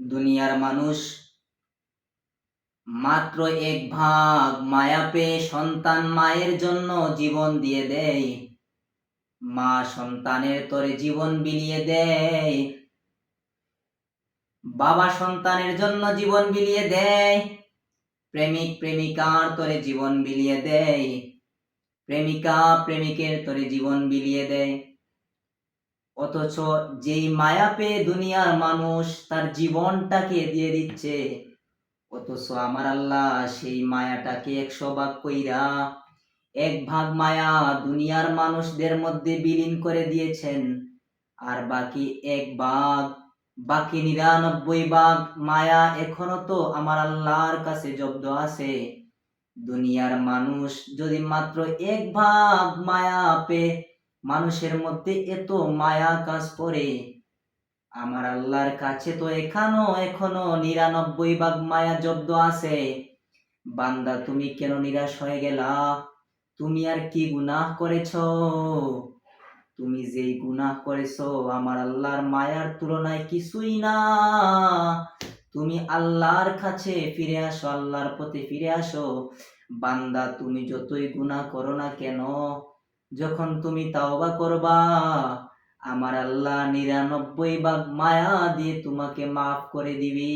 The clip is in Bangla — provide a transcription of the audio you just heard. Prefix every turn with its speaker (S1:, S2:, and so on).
S1: দুনিয়ার মানুষ মাত্র এক ভাগ মায়া পেয়ে সন্তান মায়ের জন্য জীবন দিয়ে দেয়। মা সন্তানের তরে জীবন বিলিয়ে দেয়। বাবা সন্তানের জন্য জীবন বিলিয়ে দেয়। প্রেমিক প্রেমিকার তরে জীবন বিলিয়ে দেয়। প্রেমিকা প্রেমিকের তরে জীবন বিলিয়ে দেয়। অথচ যেই মায়া পেয়ে দুনিয়ার মানুষ তার জীবনটাকে দিয়ে দিচ্ছে, অথচ আমার আল্লাহ সেই মায়াটাকে একশো ভাগ কইরা এক ভাগ মায়া দুনিয়ার মানুষদের মধ্যে বিলীন করে দিয়েছেন, আর বাকি এক ভাগ, বাকি নিরানব্বই ভাগ মায়া এখনও তো আমার আল্লাহর কাছে জব্দ আছে। দুনিয়ার মানুষ যদি মাত্র এক ভাগ মায়া পেয়ে মানুষের মধ্যে এত মায়া কাজ করে। আমার আল্লাহর কাছে তো এখানো এখনও নিরানব্বই ভাগ মায়া জব্দ আছে। বান্দা, তুমি কেন নিরাশ হয়ে গেলা? তুমি আর কি গুনাহ করেছ? তুমি যেই গুনাহ করেছ, আমার আল্লাহর মায়ার তুলনায় কিছুই না। তুমি আল্লাহর কাছে ফিরে আসো, আল্লাহর পথে ফিরে আসো। বান্দা, তুমি যতই গুনাহ করো না কেন যখন তুমি তাওবা করবা আমার আল্লাহ নিরানব্বই ভাগ মায়া দিয়ে তোমাকে মাফ করে দিবি।